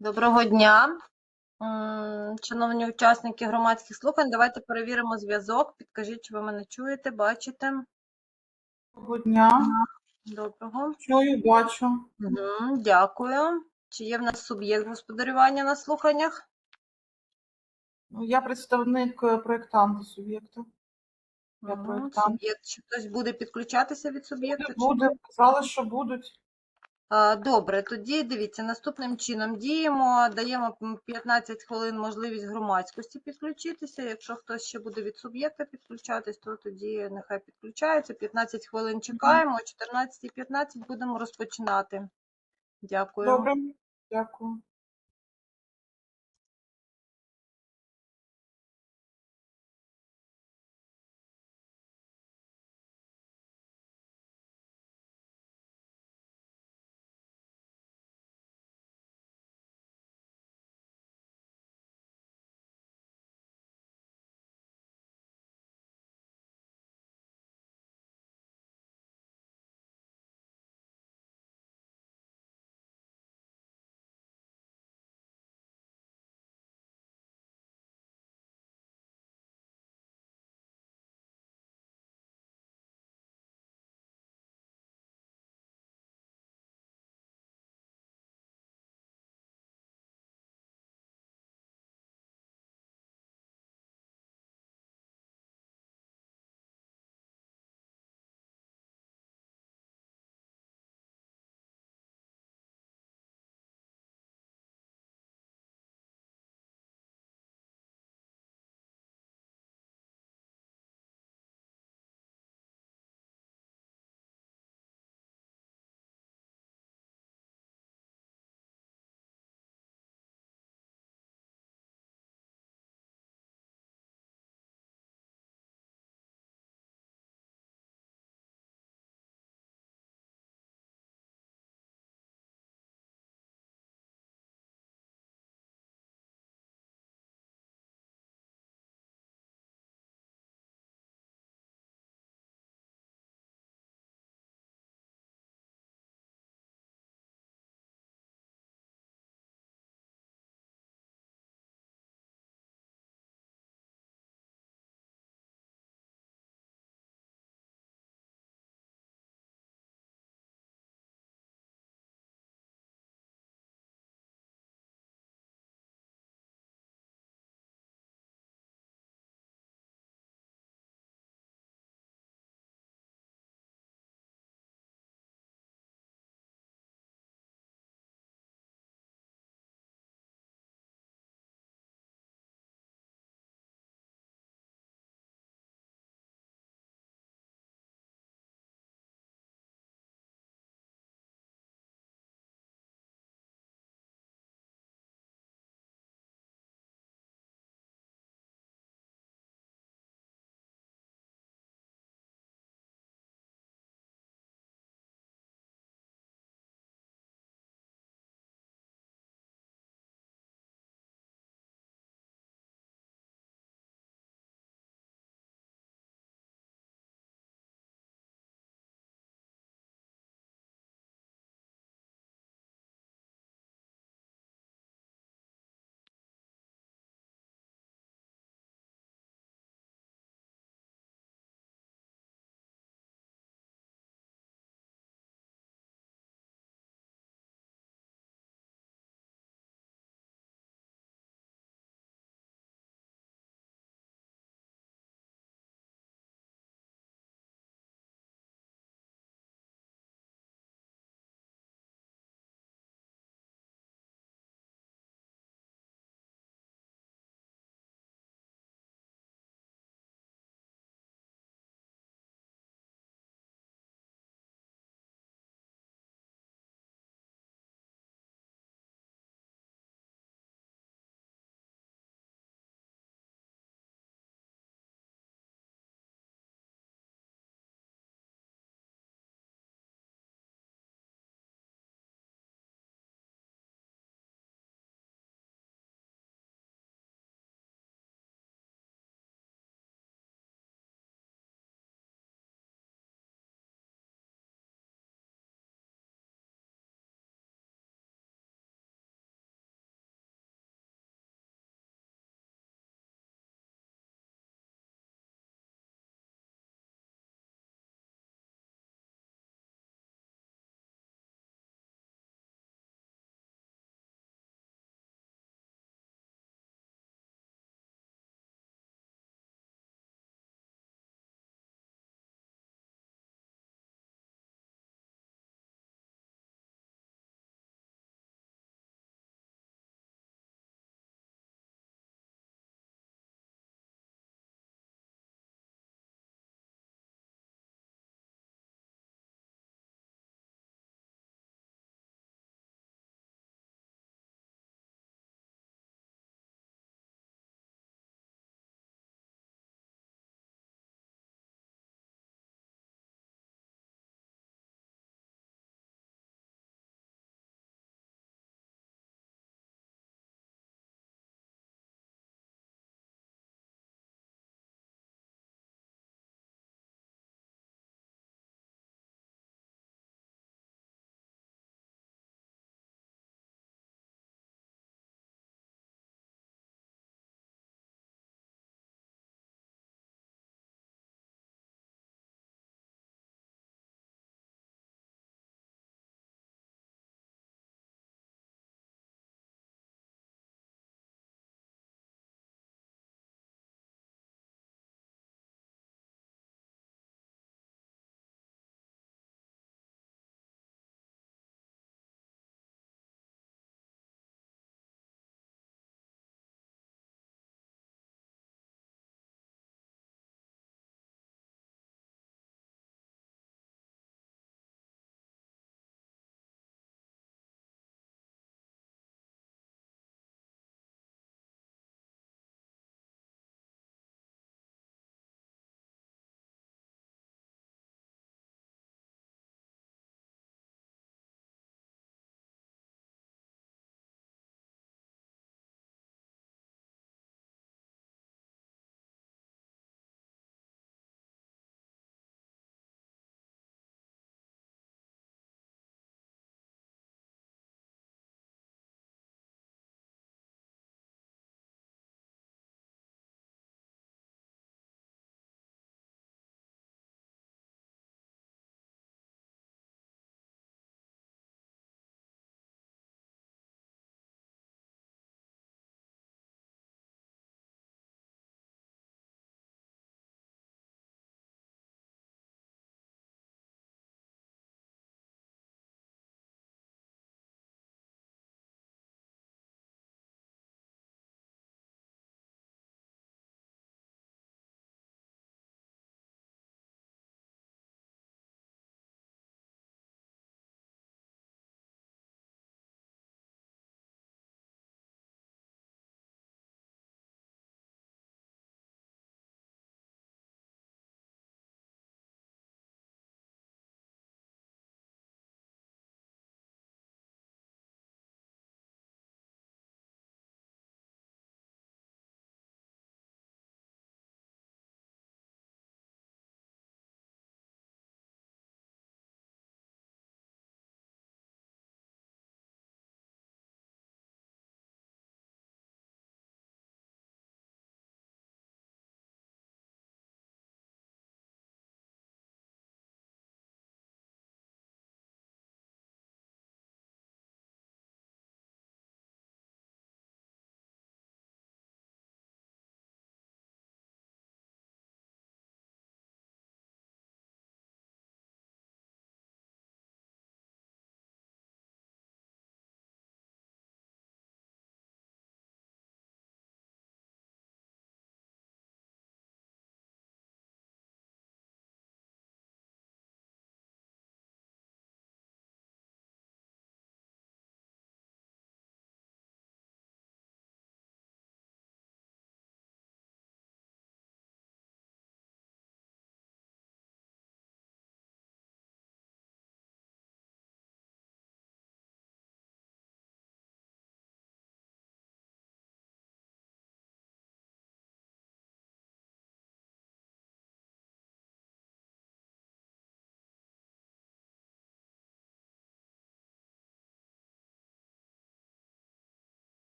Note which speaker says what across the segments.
Speaker 1: Доброго дня. Шановні учасники громадських слухань, давайте перевіримо зв'язок. Підкажіть, чи ви мене чуєте, бачите?
Speaker 2: Доброго дня.
Speaker 1: Доброго.
Speaker 2: Чую, бачу.
Speaker 1: Мгм, Дякую. Чи є в нас суб'єкт господарювання на слуханнях?
Speaker 2: Ну, Я представник е, проєктанта суб'єкту. Проєктант.
Speaker 1: Суб'єкт. Чи хтось буде підключатися від суб'єкту? чи?
Speaker 2: Буде, казали, що будуть.
Speaker 1: Добре, тоді дивіться, наступним чином діємо, даємо м, 15 хвилин можливість громадськості підключитися. Якщо хтось ще буде від суб'єкта підключатись, то тоді нехай підключається. 15 хвилин чекаємо, о 14.15 будемо розпочинати. Дякую.
Speaker 2: Добре, дякую.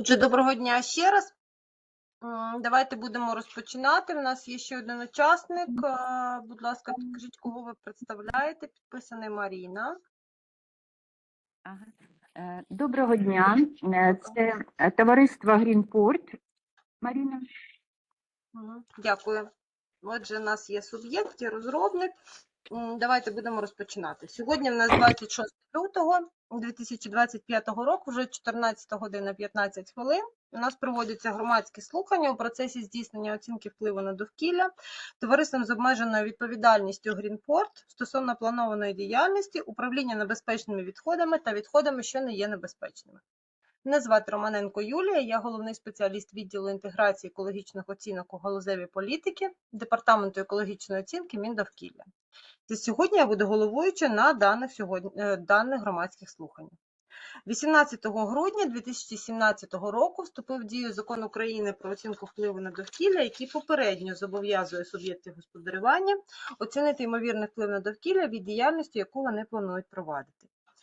Speaker 1: Отже, доброго дня ще раз. Давайте будемо розпочинати. У нас є ще один учасник. Е, Будь ласка, підкажіть, кого ви представляєте. Підписаний Маріна.
Speaker 3: Е, Доброго дня. Е, Це е, товариство Грінпорт. Маріна.
Speaker 1: Дякую. Отже, у нас є суб'єкт, є розробник. Давайте будемо розпочинати. Сьогодні в нас 26 лютого 2025 року, вже 14 година 15 хвилин. У нас проводяться громадські слухання у процесі здійснення оцінки впливу на довкілля товариством з обмеженою відповідальністю Грінпорт стосовно планованої діяльності, управління небезпечними відходами та відходами, що не є небезпечними. Мене звати Романенко Юлія, я головний спеціаліст відділу інтеграції екологічних оцінок у галузевій політики Департаменту екологічної оцінки Міндовкілля. Та Сьогодні я буду головуюча на даних, сьогодні, е, даних громадських слуханнях. 18 грудня 2017 року вступив в дію закон України про оцінку впливу на довкілля, який попередньо зобов'язує суб'єктів господарювання оцінити ймовірний вплив на довкілля від діяльності, яку вони планують провадити.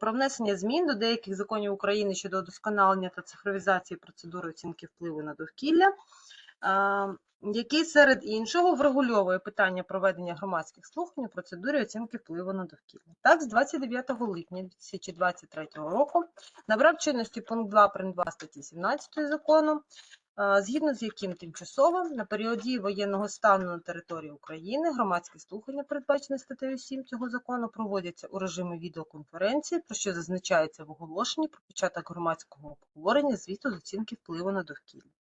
Speaker 1: про внесення змін до деяких законів України щодо удосконалення та цифровізації процедури оцінки впливу на довкілля, який серед іншого врегульовує питання проведення громадських слухань у процедурі оцінки впливу на довкілля. Так, з 29 липня 2023 року набрав чинності пункт 2 прим. 2 статті 17 закону, згідно з яким тимчасово на період дії воєнного стану на території України громадські слухання, передбачені статтею 7 цього закону, проводяться у режимі відеоконференції, про що зазначається в оголошенні про початок громадського обговорення звіту з оцінки впливу на довкілля.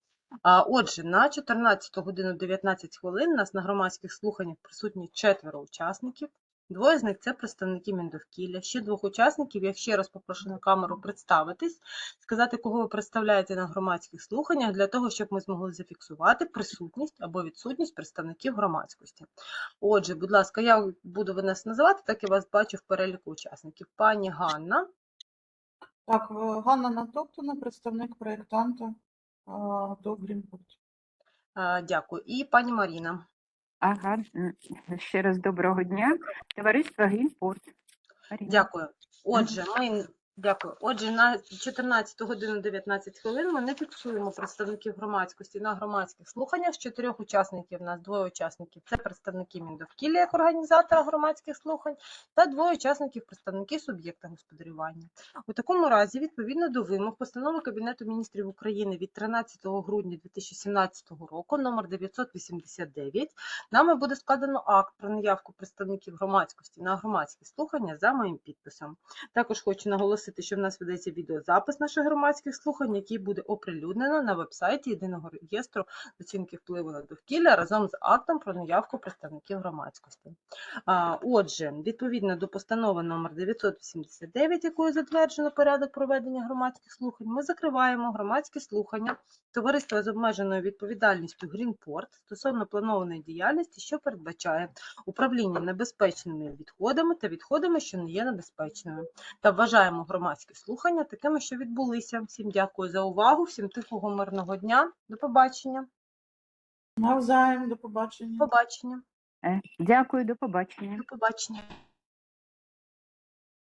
Speaker 1: Отже, на 14 годину 19 хвилин у нас на громадських слуханнях присутні четверо учасників. Двоє з них це представники Міндовкілля. Ще двох учасників, я ще раз попрошу на камеру представитись, сказати, кого ви представляєте на громадських слуханнях, для того, щоб ми змогли зафіксувати присутність або відсутність представників громадськості. Отже, будь ласка, я буду ви нас називати, так я вас бачу в переліку учасників. Пані Ганна,
Speaker 2: Так, Ганна Натоптана, представник проєктанта до
Speaker 1: е, дякую, і пані Маріна.
Speaker 3: Ага. Ще раз доброго дня. Товариство Грінпорт.
Speaker 1: Дякую. Отже, ми дякую. Отже, на 14 годину 19 хвилин ми не фіксуємо представників громадськості на громадських слуханнях. З чотирьох учасників у нас двоє учасників це представники Міндовкілля як організатора громадських слухань, та двоє учасників представники суб'єкта господарювання. У такому разі, відповідно до вимог постанови Кабінету міністрів України від 13 грудня 2017 року, номер 989, нами буде складено акт про наявку представників громадськості на громадські слухання за моїм підписом. Також хочу наголосити, що в нас ведеться відеозапис наших громадських слухань, який буде оприлюднено на вебсайті єдиного реєстру оцінки впливу на довкілля разом з актом про наявку представників громадськості. Отже, відповідно до постанови номер 989, якою затверджено порядок проведення громадських слухань, ми закриваємо громадські слухання товариства з обмеженою відповідальністю Грінпорт стосовно планованої діяльності, що передбачає управління небезпечними відходами та відходами, що не є небезпечними. Та вважаємо громадські слухання такими, що відбулися. Всім дякую за увагу, всім тихого мирного дня. До побачення.
Speaker 2: Навзаєм, до побачення.
Speaker 1: До побачення.
Speaker 3: Е, Дякую, до побачення.
Speaker 1: До побачення.